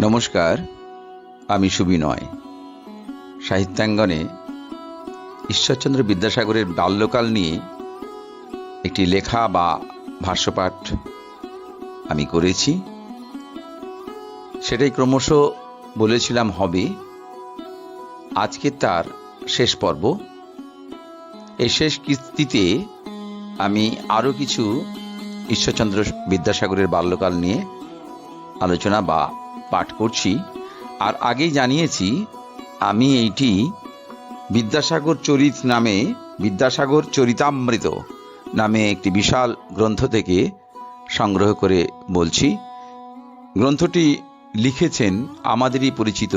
নমস্কার, আমি সুবিনয় সাহিত্যাঙ্গনে ঈশ্বরচন্দ্র বিদ্যাসাগরের বাল্যকাল নিয়ে একটি লেখা বা ভাষ্যপাঠ আমি করেছি। সেটাই ক্রমশ বলেছিলাম হবে। আজকে তার শেষ পর্ব। এই শেষ কিস্তিতে আমি আরও কিছু ঈশ্বরচন্দ্র বিদ্যাসাগরের বাল্যকাল নিয়ে আলোচনা বা পাঠ করছি, আর আগেই জানিয়েছি, আমি এইটি বিদ্যাসাগর চরিত নামে বিদ্যাসাগর চরিতামৃত নামে একটি বিশাল গ্রন্থ থেকে সংগ্রহ করে বলছি। গ্রন্থটি লিখেছেন আমাদেরই পরিচিত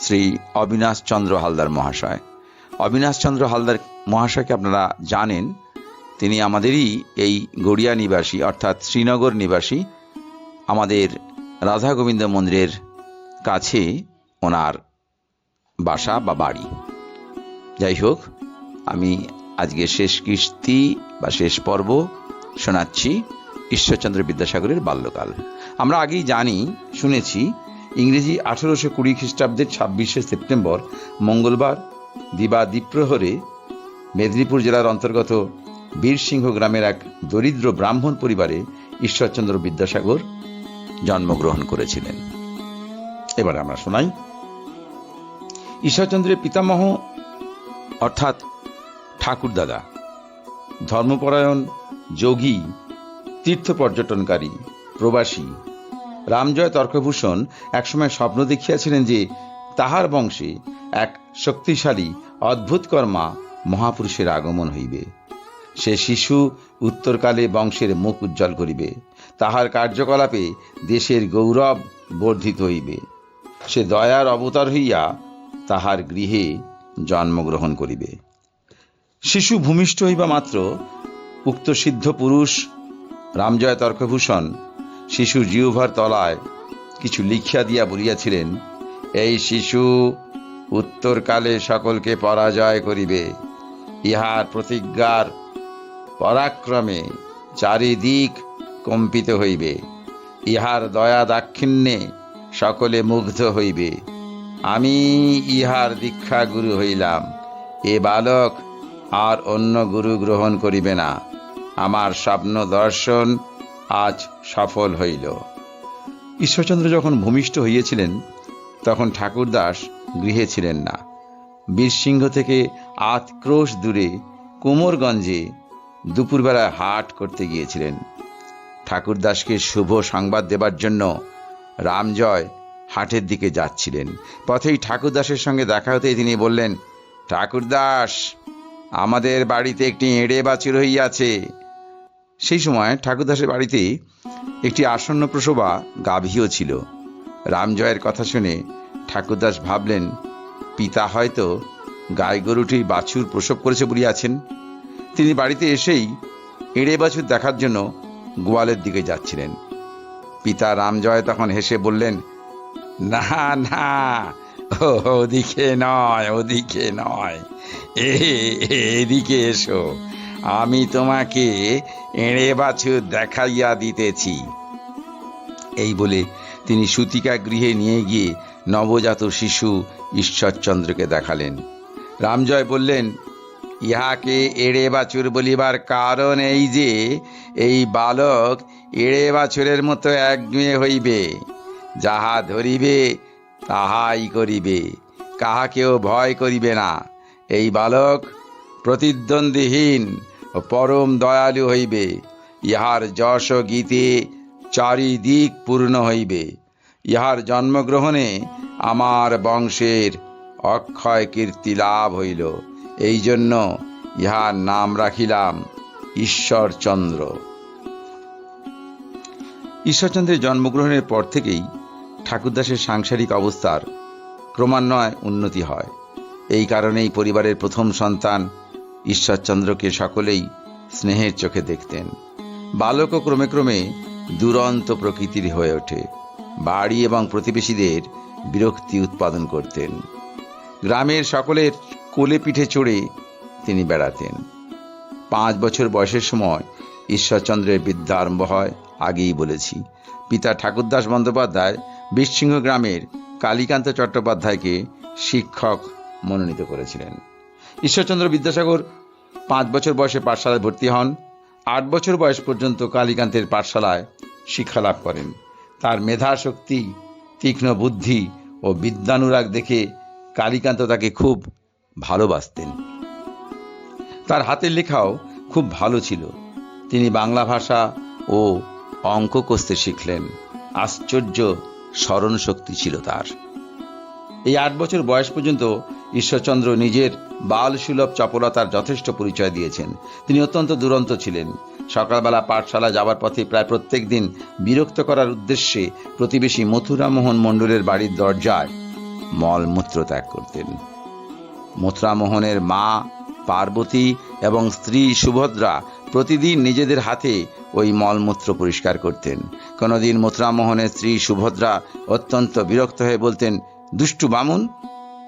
শ্রী অবিনাশ চন্দ্র হালদার মহাশয়। অবিনাশ চন্দ্র হালদার মহাশয়কে আপনারা জানেন, তিনি আমাদেরই এই গড়িয়া নিবাসী, অর্থাৎ শ্রীনগর নিবাসী আমাদের রাধা গোবিন্দ মন্দিরের কাছে ওনার বাসা বা বাড়ি। যাই হোক, আমি আজকে শেষ কিস্তি বা শেষ পর্ব শোনাচ্ছি ঈশ্বরচন্দ্র বিদ্যাসাগরের বাল্যকাল। আমরা আগেই জানি, শুনেছি, ইংরেজি আঠেরোশো কুড়ি খ্রিস্টাব্দের ছাব্বিশে সেপ্টেম্বর, মঙ্গলবার, দিবা দ্বীপ্রহরে, মেদিনীপুর জেলার অন্তর্গত বীরসিংহ গ্রামের এক দরিদ্র ব্রাহ্মণ পরিবারে ঈশ্বরচন্দ্র বিদ্যাসাগর জন্মগ্রহণ করেছিলেন। এবার আমরা শোনাই। ঈশ্বরচন্দ্রের পিতামহ, অর্থাৎ ঠাকুরদাদা ধর্মপরায়ণ, যোগী, তীর্থ পর্যটনকারী, প্রবাসী রামজয় তর্কভূষণ একসময় স্বপ্ন দেখিয়াছিলেন যে তাহার বংশে এক শক্তিশালী অদ্ভুতকর্মা মহাপুরুষের আগমন হইবে। সে শিশু উত্তরকালে বংশের মুখ উজ্জ্বল করিবে। তাহার কার্যকলাপে দেশের গৌরব বর্ধিত হইবে। সে দয়ার অবতার হইয়া তাহার গৃহে জন্মগ্রহণ করিবে। শিশু ভূমিষ্ঠ হইবা মাত্র, উক্ত সিদ্ধ পুরুষ রামজয় তর্কভূষণ শিশু জিউভার তলায় কিছু লিখিয়া দিয়া বলিয়াছিলেন, এই শিশু উত্তরকালে সকলকে পরাজয় করিবে। ইহার প্রতিজ্ঞার পরাক্রমে চারিদিক কম্পিত হইবে। ইহার দয়া দাক্ষিণ্যে সকলে মুগ্ধ হইবে। আমি ইহার দীক্ষা গুরু হইলাম। এ বালক আর অন্য গুরু গ্রহণ করিবে না। আমার স্বপ্ন দর্শন আজ সফল হইল। ঈশ্বরচন্দ্র যখন ভূমিষ্ঠ হইয়াছিলেন, তখন ঠাকুরদাস গৃহে ছিলেন না। বীরসিংহ থেকে আত ক্রোশ দূরে কোমরগঞ্জে দুপুরবেলা হাট করতে গিয়েছিলেন। ঠাকুরদাসকে শুভ সংবাদ দেবার জন্য রামজয় হাটের দিকে যাচ্ছিলেন। পথেই ঠাকুরদাসের সঙ্গে দেখা হতে তিনি বললেন, ঠাকুরদাস, আমাদের বাড়িতে একটি এঁড়ে বাছুর হইয়াছে। সেই সময় ঠাকুরদাসের বাড়িতে একটি আসন্ন প্রসবা গাভীও ছিল। রামজয়ের কথা শুনে ঠাকুরদাস ভাবলেন, পিতা হয়তো গাই গরুটি বাছুর প্রসব করেছে বলিয়াছেন। তিনি বাড়িতে এসেই এঁড়ে বাছুর দেখার জন্য গোয়ালের দিকে যাচ্ছিলেন। পিতা রামজয় তখন হেসে বললেন, না না ওদিকে নয় ওদিকে নয়। এদিকে এসো। আমি তোমাকে এঁড়ে বাছুর দেখাইয়া দিতেছি। এই বলে তিনি সুতিকা গৃহে নিয়ে গিয়ে নবজাত শিশু ঈশ্বরচন্দ্রকে দেখালেন। রামজয় বললেন ইহাকে এড়ে বাছুর বলিবার কারণ এই যে, এই বালক এড়ে বাছুরের মতো একগুঁয়ে হইবে। যাহা ধরিবে, তাহাই করিবে। কাহাকেও ভয় করিবে না। এই বালক প্রতিদ্বন্দ্বীহীন ও পরম দয়ালু হইবে। ইহার যশ গীতে চারিদিক পূর্ণ হইবে। ইহার জন্মগ্রহণে আমার বংশের অক্ষয় কীর্তি লাভ হইল। এই জন্য ইহার নাম রাখিলাম ঈশ্বরচন্দ্র। ঈশ্বরচন্দ্রের জন্মগ্রহণের পর থেকেই ঠাকুরদাসের সাংসারিক অবস্থার ক্রমান্বয়ে উন্নতি হয়। এই কারণেই পরিবারের প্রথম সন্তান ঈশ্বরচন্দ্রকে সকলেই স্নেহের চোখে দেখতেন। বালকও ক্রমে ক্রমে দুরন্ত প্রকৃতির হয়ে ওঠে। বাড়ি এবং প্রতিবেশীদের বিরক্তি উৎপাদন করতেন। গ্রামের সকলের কোলে পিঠে চড়ে তিনি বেড়াতেন। পাঁচ বছর বয়সের সময় ঈশ্বরচন্দ্রের বিদ্যা আরম্ভ হয়, আগেই বলেছি। পিতা ঠাকুরদাস বন্দ্যোপাধ্যায় বীরসিংহ গ্রামের কালীকান্ত চট্টোপাধ্যায়কে শিক্ষক মনোনীত করেছিলেন। ঈশ্বরচন্দ্র বিদ্যাসাগর পাঁচ বছর বয়সে পাঠশালায় ভর্তি হন। আট বছর বয়স পর্যন্ত কালীকান্তের পাঠশালায় শিক্ষালাভ করেন। তার মেধা শক্তি তীক্ষ্ণ বুদ্ধি ও বিদ্যানুরাগ দেখে কালীকান্ত তাকে খুব ভালোবাসতেন। তার হাতের লেখাও খুব ভালো ছিল। তিনি বাংলা ভাষা ও অঙ্ক কষতে শিখলেন। আশ্চর্য স্মরণ শক্তি ছিল তার। এই আট বছর বয়স পর্যন্ত ঈশ্বরচন্দ্র নিজের বাল সুলভ চপলতার যথেষ্ট পরিচয় দিয়েছেন। তিনি অত্যন্ত দুরন্ত ছিলেন। সকালবেলা পাঠশালা যাওয়ার পথে প্রায় প্রত্যেক দিন বিরক্ত করার উদ্দেশ্যে প্রতিবেশী মথুরামোহন মণ্ডলের বাড়ির দরজায় মলমূত্র ত্যাগ করতেন। মথুরামোহনের মা, পার্বতী এবং স্ত্রী সুভদ্রা প্রতিদিন নিজেদের হাতে ওই মলমূত্র পরিষ্কার করতেন। কোনোদিন মথুরামোহনের স্ত্রী সুভদ্রা অত্যন্ত বিরক্ত হয়ে বলতেন, দুষ্টু বামুন,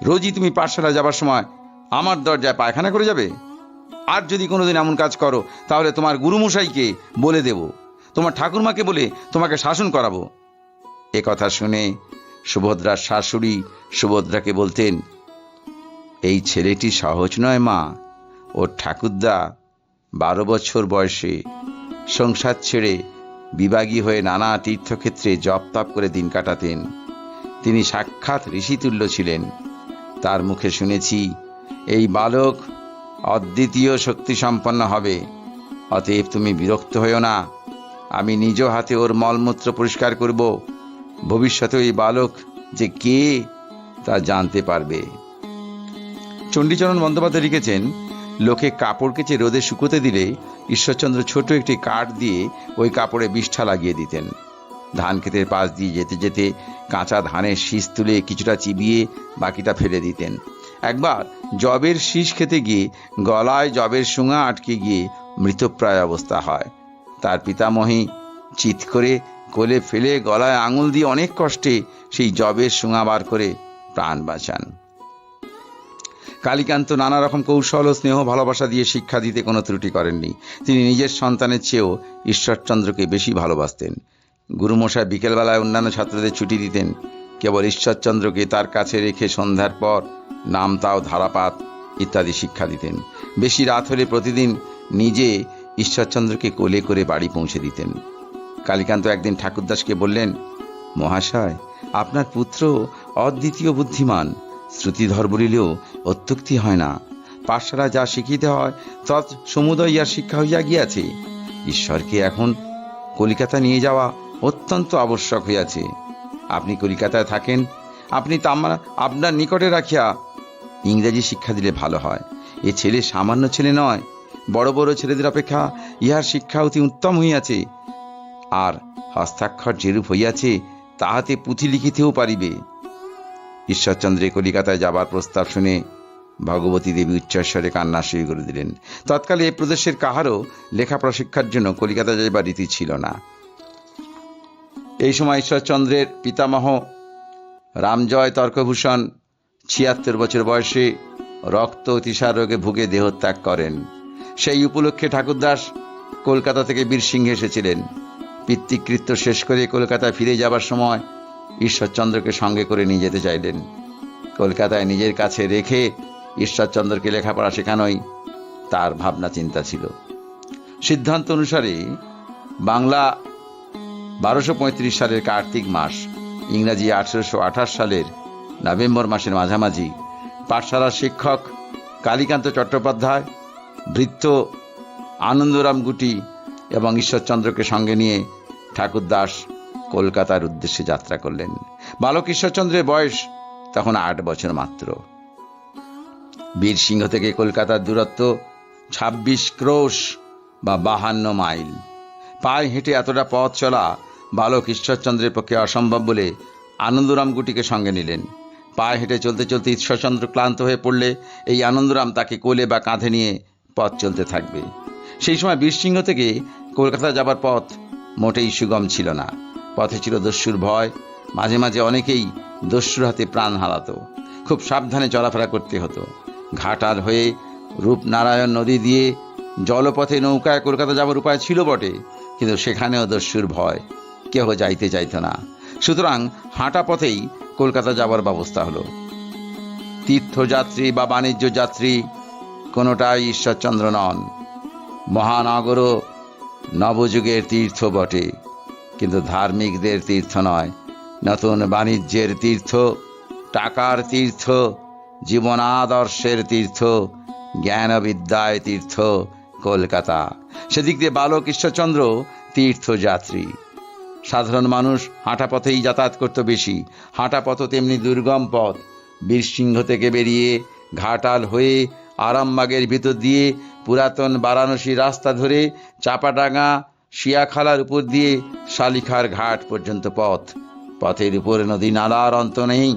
রোজই তুমি পাঠশালা যাবার সময় আমার দরজায় পায়খানা করে যাবে? আর যদি কোনোদিন এমন কাজ করো, তাহলে তোমার গুরুমশাইকে বলে দেব। তোমার ঠাকুরমাকে বলে তোমাকে শাসন করাবো। এ কথা শুনে সুভদ্রার শাশুড়ি সুভদ্রাকে বলতেন এই ছেলেটি সহজ নয় মা। ওর ঠাকুরদা বারো বছর বয়সে সংসার ছেড়ে বিভাগী হয়ে নানা তীর্থক্ষেত্রে জপ তপ করে দিন কাটাতেন। তিনি সাক্ষাৎ ঋষিতুল্য ছিলেন। তার মুখে শুনেছি, এই বালক অদ্বিতীয় শক্তি সম্পন্ন হবে। অতএব তুমি বিরক্ত হইও না। আমি নিজ হাতে ওর মলমূত্র পরিষ্কার করব। ভবিষ্যতে ওই বালক যে কে তা জানতে পারবে। চণ্ডীচরণ বন্দ্যোপাধ্যায় লিখেছেন, লোকে কাপড় কেচে রোদে শুকোতে দিলে ঈশ্বরচন্দ্র ছোট একটি কাঠ দিয়ে ওই কাপড়ে বিষ্ঠা লাগিয়ে দিতেন। ধান ক্ষেতের পাশ দিয়ে যেতে যেতে কাঁচা ধানের শীষ তুলে কিছুটা চিবিয়ে বাকিটা ফেলে দিতেন। একবার জবের শীষ খেতে গিয়ে গলায় জবের শুঙা আটকে গিয়ে মৃতপ্রায় অবস্থা হয়। তার পিতামহী চিৎ করে কোলে ফেলে গলায় আঙুল দিয়ে অনেক কষ্টে সেই জবের শুঙা বার করে প্রাণ বাঁচান। কালীকান্ত নানা রকম কৌশল ও স্নেহ ভালোবাসা দিয়ে শিক্ষা দিতে কোনো ত্রুটি করেননি। তিনি নিজের সন্তানের চেয়েও ঈশ্বরচন্দ্রকে বেশি ভালোবাসতেন। গুরুমশাই বিকেলবেলায় অন্যান্য ছাত্রদের ছুটি দিতেন। কেবল ঈশ্বরচন্দ্রকে তার কাছে রেখে সন্ধ্যার পর নাম তাও ধারাপাত ইত্যাদি শিক্ষা দিতেন। বেশি রাত হলে প্রতিদিন নিজে ঈশ্বরচন্দ্রকে কোলে করে বাড়ি পৌঁছে দিতেন। কালীকান্ত একদিন ঠাকুরদাসকে বললেন, মহাশয়, আপনার পুত্র অদ্বিতীয় বুদ্ধিমান। শ্রুতিধর বলিলেও, অত্যুক্তি হয় না। পাঠশালা যা শিখিতে হয়, তৎ সমুদয় ইয়ার শিক্ষা হইয়া গিয়াছে। ঈশ্বরকে এখন কলিকাতা নিয়ে যাওয়া অত্যন্ত আবশ্যক হইয়াছে। আপনি কলিকাতায় থাকেন, আপনি তামা, আপনার নিকটে রাখিয়া ইংরেজি শিক্ষা দিলে ভালো হয়। এ ছেলে সামান্য ছেলে নয়, বড় বড় ছেলেদের অপেক্ষা ইহার শিক্ষা অতি উত্তম হইয়াছে। আর হস্তাক্ষর যেরূপ হইয়াছে, তাহাতে পুঁথি লিখিতেও পারিবে। ঈশ্বরচন্দ্রে কলিকাতায় যাবার প্রস্তাব শুনে ভগবতী দেবী উচ্চস্বরে কান্না শুরু করে দিলেন। তৎকালে এই প্রদেশের কাহারও লেখাপড়া শিক্ষার জন্য কলিকাতা যাইবার রীতি ছিল না। এই সময় ঈশ্বরচন্দ্রের পিতামহ রামজয় তর্কভূষণ, ছিয়াত্তর বছর বয়সে রক্ত অতিসার রোগে ভুগে দেহত্যাগ করেন। সেই উপলক্ষে ঠাকুরদাস কলকাতা থেকে বীরসিংহে এসেছিলেন। পিতৃকৃত্য শেষ করে কলকাতায় ফিরে যাবার সময় ঈশ্বরচন্দ্রকে সঙ্গে করে নিয়ে যেতে চাইলেন। কলকাতায় নিজের কাছে রেখে ঈশ্বরচন্দ্রকে লেখাপড়া শেখানোই তার ভাবনা চিন্তা ছিল। সিদ্ধান্ত অনুসারে বাংলা বারোশো পঁয়ত্রিশ সালের কার্তিক মাস, ইংরাজি আঠেরোশো আঠাশ সালের নভেম্বর মাসের মাঝামাঝি, পাঠশালার শিক্ষক কালীকান্ত চট্টোপাধ্যায় বৃত্ত আনন্দরাম গুটি এবং ঈশ্বরচন্দ্রকে সঙ্গে নিয়ে ঠাকুরদাস কলকাতার উদ্দেশ্যে যাত্রা করলেন। বালক ঈশ্বরচন্দ্রের বয়স তখন আট বছর মাত্র। বীরসিংহ থেকে কলকাতার দূরত্ব ছাব্বিশ ক্রোশ বা বাহান্ন মাইল। পায়ে হেঁটে এতটা পথ চলা বালক ঈশ্বরচন্দ্রের পক্ষে অসম্ভব বলে আনন্দরাম গুটিকে সঙ্গে নিলেন। পায়ে হেঁটে চলতে চলতে ঈশ্বরচন্দ্র ক্লান্ত হয়ে পড়লে এই আনন্দরাম তাকে কোলে বা কাঁধে নিয়ে পথ চলতে থাকবে। সেই সময় বীরসিংহ থেকে কলকাতা যাবার পথ মোটেই সুগম ছিল না। পথে ছিল দস্যুর ভয়, মাঝে মাঝে অনেকেই দস্যুর হাতে প্রাণ হারাতো। খুব সাবধানে চলাফেরা করতে হতো। ঘাটাল হয়ে রূপনারায়ণ নদী দিয়ে জলপথে নৌকায় কলকাতা যাবার উপায় ছিল বটে, কিন্তু সেখানেও দস্যুর ভয়। কেহ যাইতে চাইত না। সুতরাং হাঁটা পথেই কলকাতা যাবার ব্যবস্থা হলো। তীর্থযাত্রী বা বাণিজ্য যাত্রী কোনোটাই ঈশ্বরচন্দ্র নন। মহানগরও নবযুগের তীর্থ বটে। কিন্তু ধার্মিকদের তীর্থ নয়। নতুন বাণিজ্যের তীর্থ, টাকার তীর্থ, জীবনাদর্শের তীর্থ, জ্ঞানবিদ্যায় তীর্থ, কলকাতা। সেদিক দিয়ে বালক ঈশ্বরচন্দ্র তীর্থযাত্রী। সাধারণ মানুষ হাঁটা পথেই যাতায়াত করত বেশি। হাঁটা পথ তেমনি দুর্গম পথ। বীরসিংহ থেকে বেরিয়ে ঘাটাল হয়ে আরামবাগের ভিতর দিয়ে পুরাতন বারাণসী রাস্তা ধরে চাপাডাঙ্গা শিয়াখালার উপর দিয়ে শালিখার ঘাট পর্যন্ত পথ। পথের উপরে নদী নালার অন্ত নেই।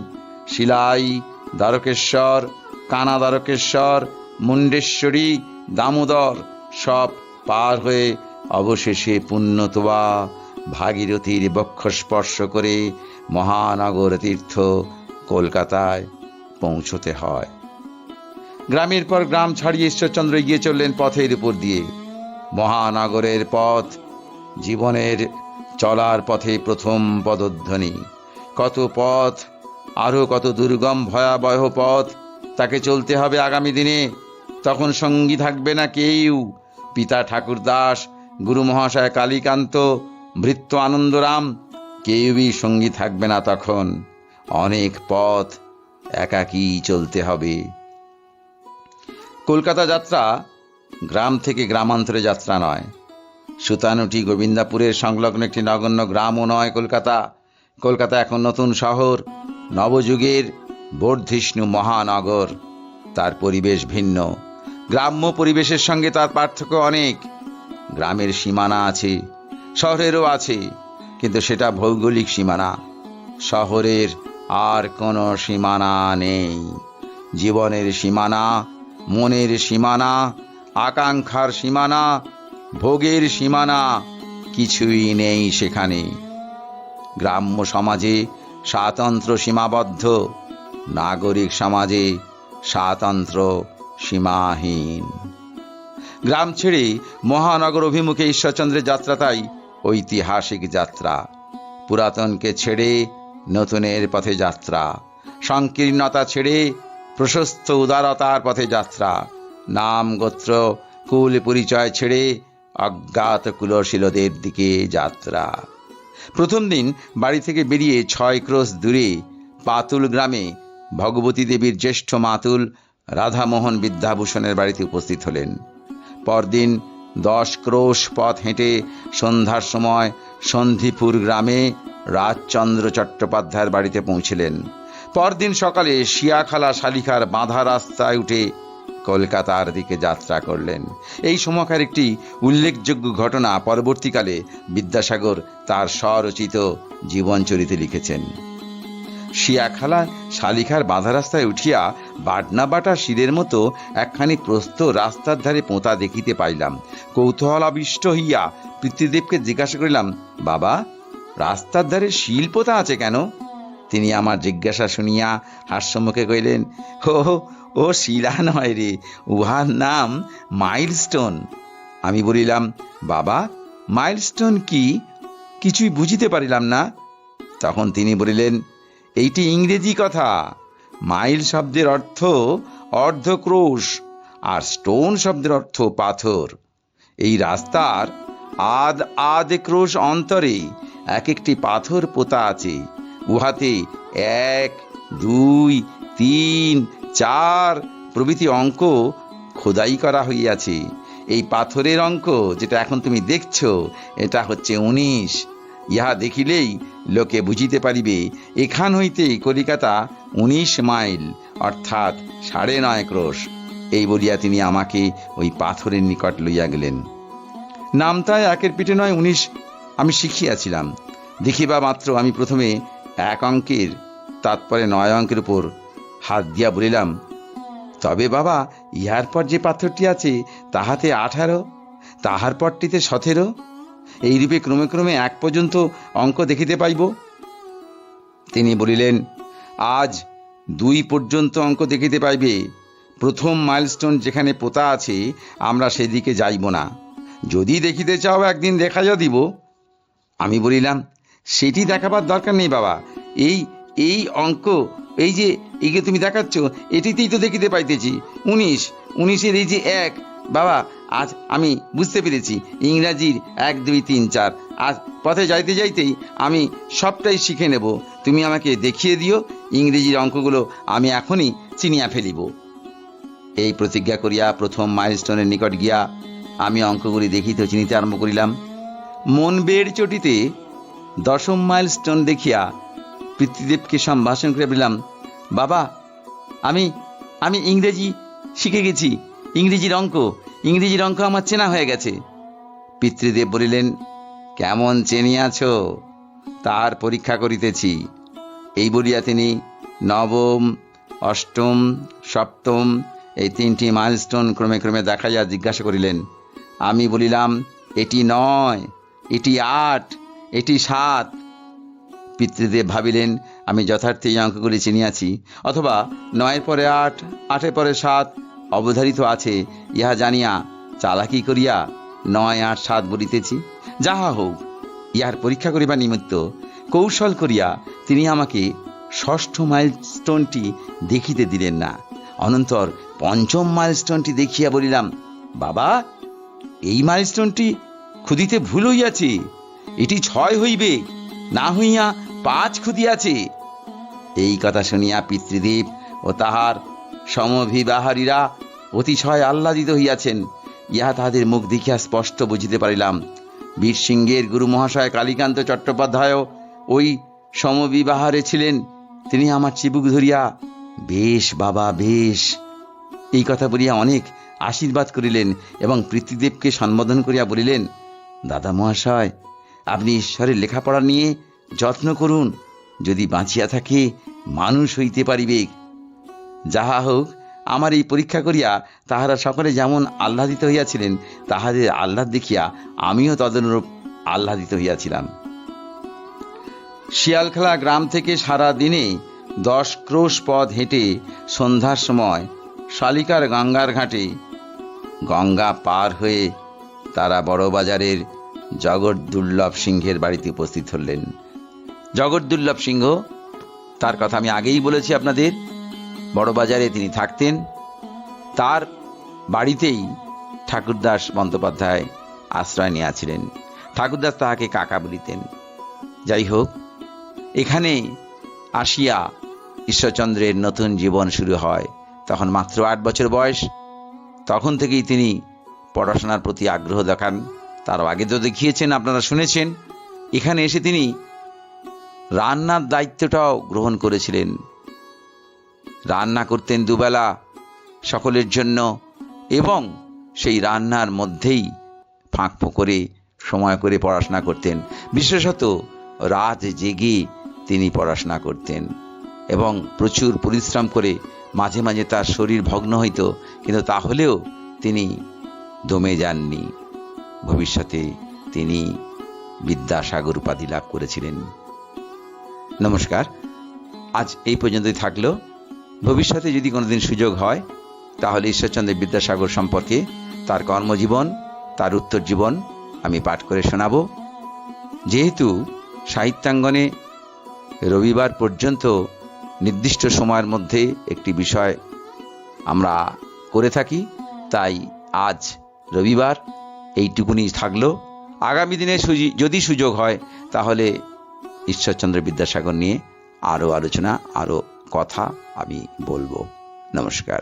শিলাই, দ্বারকেশ্বর, কানা দ্বারকেশ্বর, মুন্ডেশ্বরী, দামোদর সব পার হয়ে অবশেষে পুণ্যতোয়া ভাগীরথীর বক্ষ স্পর্শ করে মহানগর তীর্থ কলকাতায় পৌঁছতে হয়। গ্রামের পর গ্রাম ছাড়িয়ে ঈশ্বরচন্দ্র এগিয়ে চললেন পথের উপর দিয়ে। মহানগরের পথ, জীবনের চলার পথে প্রথম পদধ্বনি। কত পথ আরও কত দুর্গম ভয়াবহ পথ তাকে চলতে হবে আগামী দিনে। তখন সঙ্গী থাকবে না কেউ। পিতা ঠাকুরদাস, গুরু মহাশয় কালীকান্ত, ভৃত্য আনন্দরাম, কেউই সঙ্গী থাকবে না তখন। অনেক পথ একাকী চলতে হবে। কলকাতা যাত্রা গ্রাম থেকে গ্রামান্তরে যাত্রা নয়। সুতানুটি গোবিন্দাপুরের সংলগ্ন একটি নগণ্য গ্রামও নয় কলকাতা। কলকাতা এখন নতুন শহর, নবযুগের বর্ধিষ্ণু মহানগর। তার পরিবেশ ভিন্ন। গ্রাম্য পরিবেশের সঙ্গে তার পার্থক্য অনেক। গ্রামের সীমানা আছে, শহরেরও আছে, কিন্তু সেটা ভৌগোলিক সীমানা। শহরের আর কোনো সীমানা নেই। জীবনের সীমানা, মনের সীমানা আকাঙ্ক্ষার সীমানা, ভোগের সীমানা কিছুই নেই সেখানে। গ্রাম্য সমাজে স্বাতন্ত্র সীমাবদ্ধ, নাগরিক সমাজে স্বাতন্ত্র সীমাহীন। গ্রাম ছেড়ে মহানগর অভিমুখে ঈশ্বরচন্দ্রের যাত্রা তাই ঐতিহাসিক যাত্রা। পুরাতনকে ছেড়ে নতুনের পথে যাত্রা। সংকীর্ণতা ছেড়ে প্রশস্ত উদারতার পথে যাত্রা। নাম গোত্র, কুল পরিচয় ছেড়ে অজ্ঞাত কুলশীলদের দিকে যাত্রা। প্রথম দিন বাড়ি থেকে বেরিয়ে ছয় ক্রোশ দূরে পাতুল গ্রামে ভগবতী দেবীর জ্যেষ্ঠ মাতুল রাধামোহন বিদ্যাভূষণের বাড়িতে উপস্থিত হলেন। পরদিন দশ ক্রোশ পথ হেঁটে সন্ধ্যার সময় সন্ধিপুর গ্রামে রাজচন্দ্র চট্টোপাধ্যায়ের বাড়িতে পৌঁছলেন। পরদিন সকালে শিয়াখালা শালিখার বাঁধা রাস্তায় উঠে কলকাতার দিকে যাত্রা করলেন। এই সময়কার একটি উল্লেখযোগ্য ঘটনা পরবর্তীকালে বিদ্যাসাগর তার স্বরচিত জীবনচরিতে লিখেছেন। শিয়াখালা শালিখার বাঁধা রাস্তায় উঠিয়া বাটনা বাটা শিরের মতো একখানি প্রস্ত রাস্তার ধারে পোঁতা দেখিতে পাইলাম। কৌতূহলাবিষ্ট হইয়া পিতৃদেবকে জিজ্ঞাসা করিলাম, বাবা, রাস্তার ধারে শিল পোতা আছে কেন? তিনি আমার জিজ্ঞাসা শুনিয়া হাস্যমুখে কইলেন ও ও শিলা নয় রে, উহার নাম মাইলস্টোন। আমি বলিলাম, বাবা, মাইলস্টোন কি? কিছুই বুঝিতে পারিলাম না। তখন তিনি বলিলেন, এইটি ইংরেজি কথা। মাইল শব্দের অর্থ অর্ধক্রোশ আর স্টোন শব্দের অর্থ পাথর। এই রাস্তার আদ আদ ক্রোশ অন্তরে এক একটি পাথর পোতা আছে। উহাতে এক, দুই, তিন চার প্রভৃতি অঙ্ক খোদাই করা হইয়াছে। এই পাথরের অঙ্ক যেটা এখন তুমি দেখছ, এটা হচ্ছে উনিশ। ইহা দেখিলেই লোকে বুঝিতে পারিবে, এখান হইতে কলিকাতা উনিশ মাইল, অর্থাৎ সাড়ে নয় ক্রোশ। এই বলিয়া তিনি আমাকে ওই পাথরের নিকট লইয়া গেলেন। নামটায় একের পিঠে নয়, উনিশ। আমি শিখিয়াছিলাম। দেখিবা মাত্র আমি প্রথমে এক অঙ্কের, তাৎপরে নয় অঙ্কের উপর হাত দিয়া বলিলাম, তবে বাবা, ইহার পর যে পাথরটি আছে, তাহাতে আঠারো, তাহার পরটিতে সতেরো। এইরূপে ক্রমে ক্রমে এক পর্যন্ত অঙ্ক দেখিতে পাইব। তিনি বলিলেন, আজ দুই পর্যন্ত অঙ্ক দেখিতে পাইবে। প্রথম মাইলস্টোন যেখানে পোতা আছে, আমরা সেদিকে যাইব না। যদি দেখিতে চাও, একদিন দেখা যা দিব। আমি বলিলাম, সেটি দেখাবার দরকার নেই বাবা। এই এই অঙ্ক এই যে এই যে তুমি দেখাচ্ছ, এটিতেই তো দেখিতে পাইতেছি। উনিশ, উনিশের এই যে এক, বাবা, আজ আমি বুঝতে পেরেছি, ইংরাজির এক, দুই, তিন, চার। আজ পথে যাইতে যাইতেই আমি সবটাই শিখে নেব। তুমি আমাকে দেখিয়ে দিও, ইংরেজির অঙ্কগুলো আমি এখনই চিনিয়া ফেলিব। এই প্রতিজ্ঞা করিয়া প্রথম মাইলস্টোনের নিকট গিয়া আমি অঙ্কগুলি দেখিতে চিনিতে আরম্ভ করিলাম। মন বেড় চটিতে দশম মাইলস্টোন দেখিয়া পিতৃদেবকে সম্ভাষণ করে বললাম, বাবা, আমি আমি ইংরেজি শিখে গেছি, ইংরেজির অঙ্ক ইংরেজির অঙ্ক আমার চেনা হয়ে গেছে। পিতৃদেব বলিলেন, কেমন চেনিয়াছ তার পরীক্ষা করিতেছি। এই বলিয়া তিনি নবম, অষ্টম, সপ্তম এই তিনটি মাইলস্টোন ক্রমে ক্রমে দেখাইয়া জিজ্ঞাসা করিলেন। আমি বলিলাম, এটি নয়, এটি আট, এটি সাত পিতৃদেব ভাবিলেন, আমি যথার্থ এই অঙ্কগুলি চিনিয়াছি, অথবা নয়ের পরে আট, আটের পরে সাত অবধারিত আছে, ইহা জানিয়া চালাকি করিয়া নয়, আট, সাত বলিতেছি। যাহা হোক, ইহার পরীক্ষা করিবার নিমিত্ত কৌশল করিয়া তিনি আমাকে ষষ্ঠ মাইলস্টোনটি দেখিতে দিলেন না। অনন্তর পঞ্চম মাইলস্টোনটি দেখিয়া বলিলাম, বাবা, এই মাইলস্টোনটি খুদিতে ভুল হইয়াছে, এটি ছয় হইবে। না হইয়া পাঁচ খুদিয়াছে। এই কথা শুনিয়া পিতৃদেব ও তাহার সমভিবাহারীরা অতিশয় আহ্লাদিত হইয়াছেন। ইহা তাহাদের মুখ দেখিয়া স্পষ্ট বুঝিতে পারিলাম। বীর সিংহের গুরু মহাশয় কালীকান্ত চট্টোপাধ্যায়ও ওই সমবিবাহারে ছিলেন। তিনি আমার চিবুক ধরিয়া, বেশ বাবা, বেশ। এই কথা বলিয়া অনেক আশীর্বাদ করিলেন এবং পৃথিদেবকে সম্বোধন করিয়া বলিলেন, দাদা মহাশয় আপনি ঈশ্বরের লেখাপড়া নিয়ে যত্ন করুন। যদি বাঁচিয়া থাকে, মানুষ হইতে পারিবে। যাহা হোক, আমার এই পরীক্ষা করিয়া তাহারা সকলে যেমন আহ্লাদিত হইয়াছিলেন, তাহাদের আহ্লাদ দেখিয়া আমিও তদনুরূপ আহ্লাদিত হইয়াছিলাম। শিয়ালখেলা গ্রাম থেকে সারা দিনে দশ ক্রোশ পথ হেঁটে সন্ধ্যার সময় শালিকার গঙ্গার ঘাটে গঙ্গা পার হয়ে তারা বড়বাজারের জগৎ দুর্লভ সিংহের বাড়িতে উপস্থিত হলেন। জগৎ দুর্লভ সিংহ, তার কথা আমি আগেই বলেছি আপনাদের। বড়বাজারে তিনি থাকতেন। তার বাড়িতেই ঠাকুরদাস বন্দ্যোপাধ্যায় আশ্রয় নিয়েছিলেন। ঠাকুরদাস তাহাকে কাকা বলিতেন। যাই হোক, এখানে আসিয়া ঈশ্বরচন্দ্রের নতুন জীবন শুরু হয়। তখন মাত্র আট বছর বয়স। তখন থেকেই তিনি পড়াশোনার প্রতি আগ্রহ দেখান। তারও আগে তো দেখিয়েছেন, আপনারা শুনেছেন। এখানে এসে তিনি রান্নার দায়িত্বটাও গ্রহণ করেছিলেন। রান্না করতেন দুবেলা সকলের জন্য এবং সেই রান্নার মধ্যেই ফাঁক করে সময় করে পড়াশোনা করতেন। বিশেষত রাত জেগে তিনি পড়াশোনা করতেন এবং প্রচুর পরিশ্রম করে মাঝে মাঝে তার শরীর ভগ্ন হইত, কিন্তু তাহলেও তিনি দমে যাননি। ভবিষ্যতে তিনি বিদ্যাসাগর উপাধি লাভ করেছিলেন। নমস্কার। আজ এই পর্যন্তই থাকল। ভবিষ্যতে যদি কোনোদিন সুযোগ হয়, তাহলে ঈশ্বরচন্দ্র বিদ্যাসাগর সম্পর্কে তার কর্মজীবন, তার উত্তর জীবন আমি পাঠ করে শোনাব। যেহেতু সাহিত্যাঙ্গনে রবিবার পর্যন্ত নির্দিষ্ট সময়ের মধ্যে একটি বিষয় আমরা করে থাকি, তাই আজ রবিবার এইটুকুনি থাকল। আগামী দিনে যদি সুযোগ হয়, তাহলে ঈশ্বরচন্দ্র বিদ্যাসাগর নিয়ে আরও আলোচনা আরও কথা আমি বলব। নমস্কার।